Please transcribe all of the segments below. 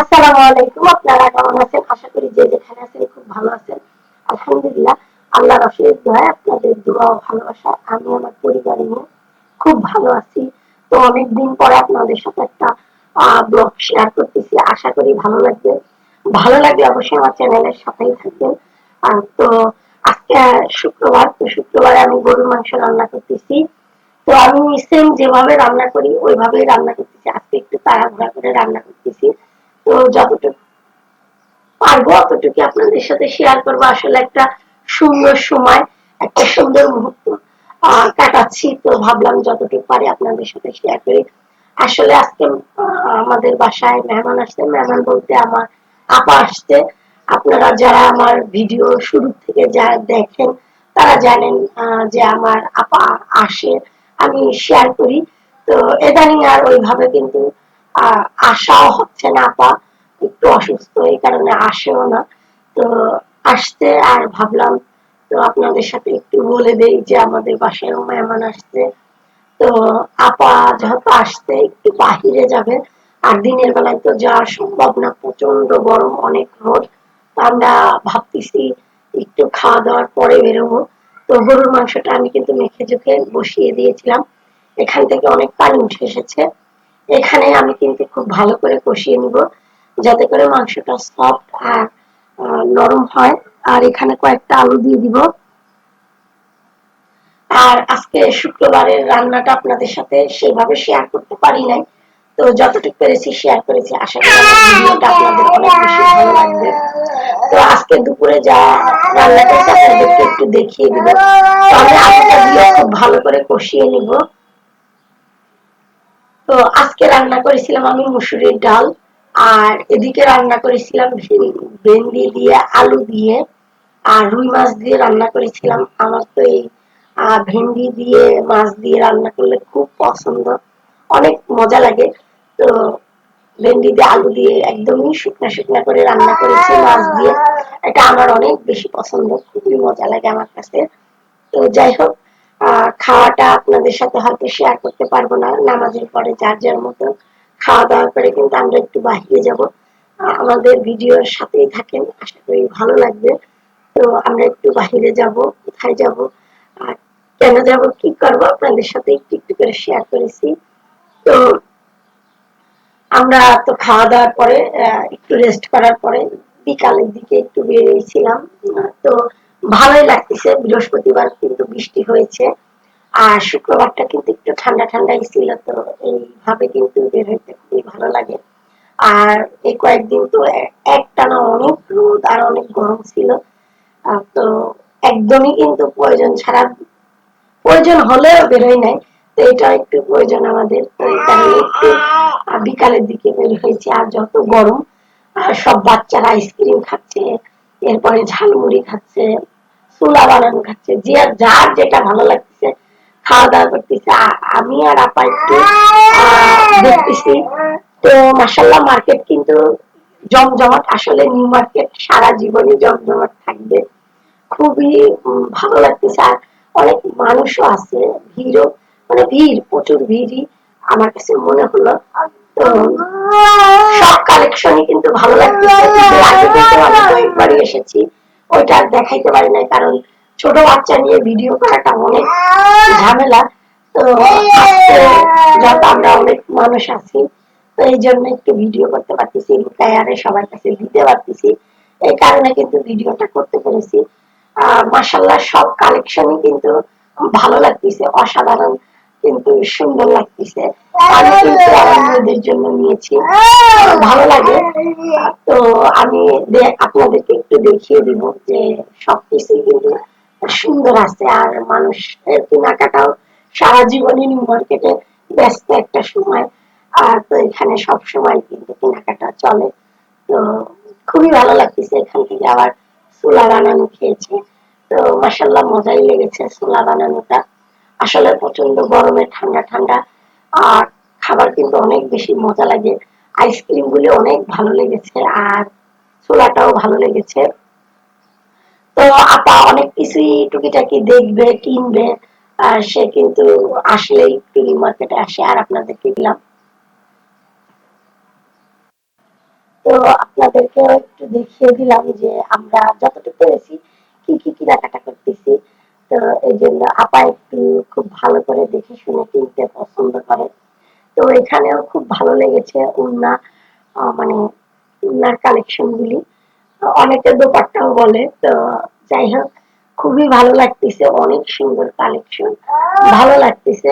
আসসালামু আলাইকুম, আপনারা কেমন আছেন? আশা করি যে যেখানে আছেন খুব ভালো আছেন। আলহামদুলিল্লাহ, আল্লাহর অশেষ দোয়া আপনাদের দোয়া ভালোবাসা, আমি আমার পরিবার নিয়ে খুব ভালো আছি। তো অনেকদিন পরে আপনাদের সাথে একটা ব্লগ শেয়ার করতেছি। আশা করি ভালো লাগবে। ভালো লাগলে অবশ্যই আমার চ্যানেলের সাথেই থাকবেন। তো আজকে শুক্রবার, তো শুক্রবারে আমি গরুর মাংস রান্না করতেছি। তো আমি সেম যেভাবে রান্না করি, ওইভাবেই রান্না করতেছি। আজকে একটু তাড়াহুড়া করে রান্না করতেছি। তো যতটুকু পারব অতটুকু আপনাদের সাথে শেয়ার করব। আসলে একটা সুন্দর সময়, একটা সুন্দর মুহূর্ত কাটাচ্ছি। তো ভাবলাম যতটুকু পারি আপনাদের সাথে শেয়ার করি। আসলে আজকে আমাদের বাসায় মেহমান মেহমান বলতে আমার আপা আসছে। আপনারা যারা আমার ভিডিও শুরু থেকে যারা দেখেন, তারা জানেন যে আমার আপা আসে। আমি শেয়ার করি। তো এদানিং আর ওইভাবে কিন্তু আসাও হচ্ছে না আপা একটু অসুস্থ এই কারণে আসেও না। তো আসতে আর ভাবলাম, তো আপনাদের সাথে একটু বলে দেই যে আমাদের বাসায় মেহমান আসছে। তো আপা যেহেতু আসতে একটু বাহিরে যাবে। আর দিনের বেলায় তো যাওয়া সম্ভব না প্রচণ্ড গরম, অনেক রোদ। আমরা ভাবতেছি একটু খাওয়া দাওয়ার পরে বেরোবো। তো গরুর মাংসটা আমি কিন্তু মেখে চোখে বসিয়ে দিয়েছিলাম। এখান থেকে অনেক পানি উঠে এসেছে। এখানে আমি কিন্তু খুব ভালো করে কষিয়ে নিব, যাতে করে মাংসটা সফট আর নরম হয়। আর এখানে কয়েকটা আলু দিয়ে দিব। আর আজকে শুক্রবারের রান্নাটা আপনাদের সাথে সেভাবে শেয়ার করতে পারি নাই। তো যতটুকু পেরেছি শেয়ার করেছি, আশা করি ভিডিওটা আপনাদের অনেক বেশি ভালো লাগবে। তো আজকে দুপুরে যা রান্না করেছি আপনাদেরকে একটু দেখিয়ে দিব। তো আমি আলুটা দিয়ে খুব ভালো করে কষিয়ে নিব। তো আজকে রান্না করেছিলাম আমি মুসুরির ডাল, আর এদিকে রান্না করেছিলাম ভেন্ডি দিয়ে আলু দিয়ে, আর রুই মাছ দিয়ে রান্না করেছিলাম। আমার তো এই ভেন্ডি দিয়ে মাছ দিয়ে রান্না করলে খুব পছন্দ। অনেক মজা লাগে। তো ভেন্ডি দিয়ে আলু দিয়ে একদমই শুকনা শুকনা করে রান্না করেছি মাছ দিয়ে। এটা আমার অনেক বেশি পছন্দ। খুবই মজা লাগে আমার কাছে। তো যাই হোক খাওয়াটা আপনাদের সাথে হয়তো শেয়ার করতে পারব না, নামাজের পরে যার যার মতো খাওয়া দাওয়া করে কিন্তু আমরা একটু বাহিরে যাব। আমাদের ভিডিওর সাথেই থাকেন, আশা করি ভালো লাগবে। তো আমরা একটু বাহিরে যাব, কোথায় যাব, আর কেন যাব, কি করব, আপনাদের সাথে একটু একটু করে শেয়ার করেছি। তো আমরা তো খাওয়া দাওয়ার পরে একটু রেস্ট করার পরে বিকালের দিকে একটু বেরিয়েছিলাম। তো ভালোই লাগতেছে, বৃহস্পতিবার কিন্তু বৃষ্টি হয়েছে। আর শুক্রবারটা কিন্তু একটু ঠান্ডা ঠান্ডাই ছিল তো এইভাবে কিন্তু বের হইতে খুবই ভালো লাগে। আর এই কয়েকদিন তো এ- একটানা অনেক রোদ আর অনেক গরম ছিল। তো একদমই কিন্তু প্রয়োজন ছাড়া প্রয়োজন হলেও বেরোয় নাই। তো এটা একটু প্রয়োজন আমাদের। একটু বিকালের দিকে বের হয়েছে। আর যত গরম সব বাচ্চারা আইসক্রিম খাচ্ছে, এরপরে ঝালমুড়ি খাচ্ছে সুলা বানানো খাচ্ছে, যে যার যেটা ভালো লাগছে খাওয়া দাওয়া আমি আর আপা একটু দেখতেছি তো মাসাল্লাহ মার্কেট কিন্তু জমজমাট। আসলে নিউ মার্কেট সারা জমজমাট থাকবে। খুবই ভালো লাগতেছে। আর অনেক মানুষও আছে, ভিড়ও মানে ভিড়, প্রচুর ভিড়ই আমার কাছে মনে হলো। তো সব কালেকশনই কিন্তু ভালো লাগতেছে। আগে কিন্তু কয়েকবারই এসেছি। ওইটা দেখাইতে পারি নাই, কারণ ছোট বাচ্চা নিয়ে ভিডিও করাটা অনেক ঝামেলা। তো যত আমরা অনেক মানুষ আছি, তো এই জন্য একটু ভিডিও করতে পারতেছি লুকায় সবার কাছে দিতে পারতেছি। এই কারণে কিন্তু ভিডিওটা করতে পেরেছি। মাসাল্লাহ সব কালেকশনই কিন্তু ভালো লাগতেছে, অসাধারণ কিন্তু সুন্দর লাগতেছে। আমি কিন্তু আমার জন্য নিয়েছি, ভালো লাগে। তো আমি আপনাদেরকে একটু দেখিয়ে দিব যে সবকিছুই কিন্তু সুন্দর আছে। আর মানুষের কেনাকাটাও সারা জীবনই নিউ মার্কেটে ব্যস্ত একটা সময়। আর তো এখানে সব সময় কিন্তু কেনাকাটা চলে। তো খুবই ভালো লাগতেছে এখান থেকে আবার সুলা বানানো খেয়েছি। তো মাসাল্লাহ মজাই লেগেছে সোলা বানানোটা। আসলে প্রচণ্ড গরমে ঠান্ডা ঠান্ডা। আর খাবার কিন্তু অনেক বেশি মজা লাগে। আইসক্রিম গুলি অনেক ভালো লেগেছে আর ছোলাটাও ভালো লেগেছে। তো আপা অনেক কিছুই টুকিটাকি দেখবে, কিনবে, আর সে কিন্তু আসলেই টুলি মার্কেটে আসে, আর আপনাদেরকে দিলাম। তো আপনাদেরকে একটু দেখিয়ে দিলাম যে আমরা যতটুকু পেরেছি, কি কি কেনাকাটা করতেছি। তো এই জন্য আপা একটু খুব ভালো করে দেখে শুনে কিনতে পছন্দ করে। তো এখানেও খুব ভালো লেগেছে উন্না মানে উন্নার কালেকশন গুলি। অনেকে দোপাট্টাও বলে, তো যাই হোক, খুবই ভালো লাগতেছে, অনেক সুন্দর কালেকশন ভালো লাগতেছে।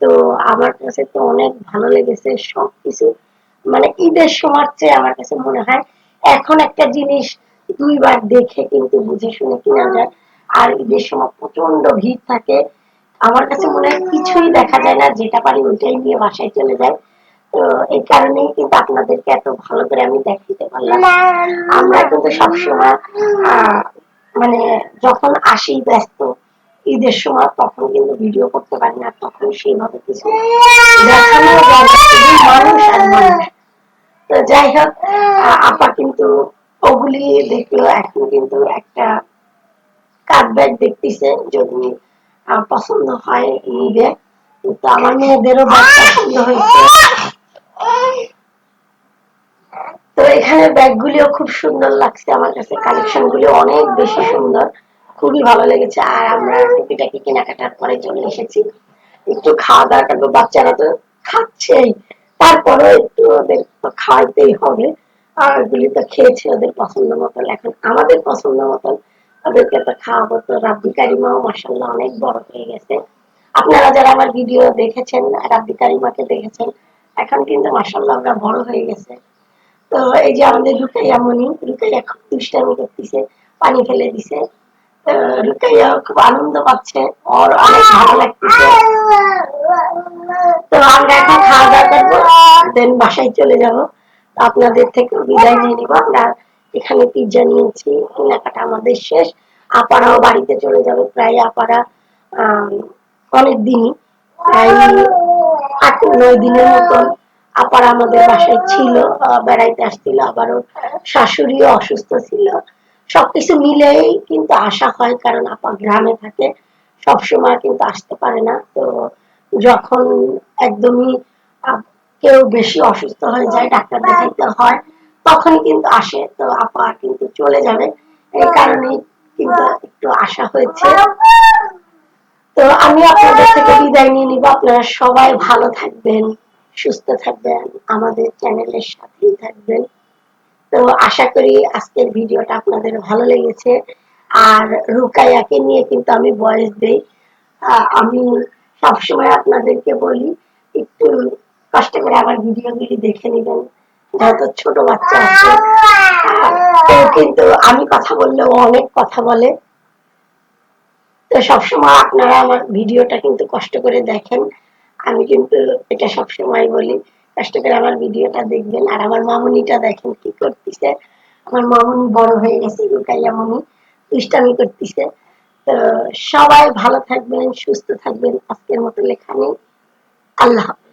তো আমার কাছে তো অনেক ভালো লেগেছে সবকিছু। মানে ঈদের সময় চেয়ে আমার কাছে মনে হয়, এখন একটা জিনিস দুইবার দেখে কিন্তু বুঝে শুনে কিনা যায়। আর ঈদের সময় প্রচণ্ড ভিড় থাকে। আমার কাছে মনে হয় কিছুই দেখা যায় না, যেটা পারি ওইটাই নিয়ে বাসায় চলে যায় তো এই কারণেই কিন্তু আপনাদেরকে এত ভালো করে আমি দেখাতে পারলাম। আমরা কিন্তু সবসময় মানে যখন আসি ব্যস্ত ঈদের সময়, তখন কিন্তু ভিডিও করতে পারি না, তখন সেইভাবে কিছু তো যাই হোক আপা কিন্তু ওগুলি দেখল এখন কিন্তু একটা কাপ ব্যাগ দেখতেছে যদি পছন্দ হয় নিবে তো আমার মেয়েদেরও পছন্দ হয়েছে তো এখানে ব্যাগগুলিও খুব সুন্দর লাগছে আমার কাছে। কালেকশন গুলি অনেক বেশি সুন্দর। খুবই ভালো লেগেছে। আর আমরা টুকিটাকি কেনাকাটার পরে চলে এসেছি। একটু খাওয়া দাওয়া করব, বাচ্চারা তো খাচ্ছেই। তারপরে একটু ওদের খাওয়াইতেই হবে। আর ওগুলি তো খেয়েছে ওদের পছন্দ মতন। এখন আমাদের পছন্দ মতন ওদেরকে তো খাওয়াবো তো। রাব্বি কারিমাও অনেক বড় হয়ে গেছে। আপনারা যারা আমার ভিডিও দেখেছেন রাব্বি কারিমাকে দেখেছেন, এখন কিন্তু মাসাল্লাহ ওরা বড় হয়ে গেছে। তো এই যে আমাদের রুকাইয়া মনি, রুকাইয়া খুব দুষ্টামি করতেছে, পানি ফেলে দিছে। রুকাইয়া খুব আনন্দ পাচ্ছে, ওর অনেক ভালো লাগতেছে। তো আমরা এখন খাওয়া দাওয়া করব, দেন বাসায় চলে যাব। আপনাদের থেকে বিদায় নিয়ে নিব। আমরা এখানে পিৎজা নিয়েছি, কেনাকাটা আমাদের শেষ। আপারাও বাড়িতে চলে যাবে, প্রায় আপারা অনেক দিনই, প্রায় আট নয় দিনের মতন। আপার আমাদের বাসায় ছিল বেড়াইতে আসছিল আবার ওর শাশুড়িও অসুস্থ ছিল। সবকিছু মিলেই কিন্তু আসা হয়, কারণ আপা গ্রামে থাকে, সবসময় কিন্তু আসতে পারে না। তো যখন একদমই কেউ বেশি অসুস্থ হয়ে যায়, ডাক্তার দেখাইতে হয়, তখন কিন্তু আসে, তো আপা কিন্তু চলে যাবে। এই কারণে কিন্তু একটু আশা হয়েছে। তো আমি আপনাদের থেকে বিদায় নিয়ে নিব। আপনারা সবাই ভালো থাকবেন। সুস্থ থাকবেন, আমাদের চ্যানেলের সাথেই থাকবেন। তো আশা করি আজকের ভিডিওটা আপনাদের ভালো লেগেছে। আর রুকাইয়াকে নিয়ে কিন্তু আমি ভয়েস দেই। আমি সবসময় আপনাদেরকে বলি, একটু কষ্ট করে আমার ভিডিওগুলি দেখে নেবেন। যেহেতু ছোট বাচ্চা আছে কিন্তু আমি কথা বললে ও অনেক কথা বলে। তো সবসময় আপনারা আমার ভিডিওটা কিন্তু কষ্ট করে দেখেন। আমি কিন্তু এটা সবসময় বলি, কষ্ট করে আমার ভিডিওটা দেখবেন আর আমার মামুনিটা দেখেন কি করতেছে। আমার মামুনি বড় হয়ে গেছে, রুকাইয়া মামুনি, দুষ্টামি করতেছে। তো সবাই ভালো থাকবেন, সুস্থ থাকবেন। আজকের মতো লেখা নেই। আল্লাহ হাফেজ।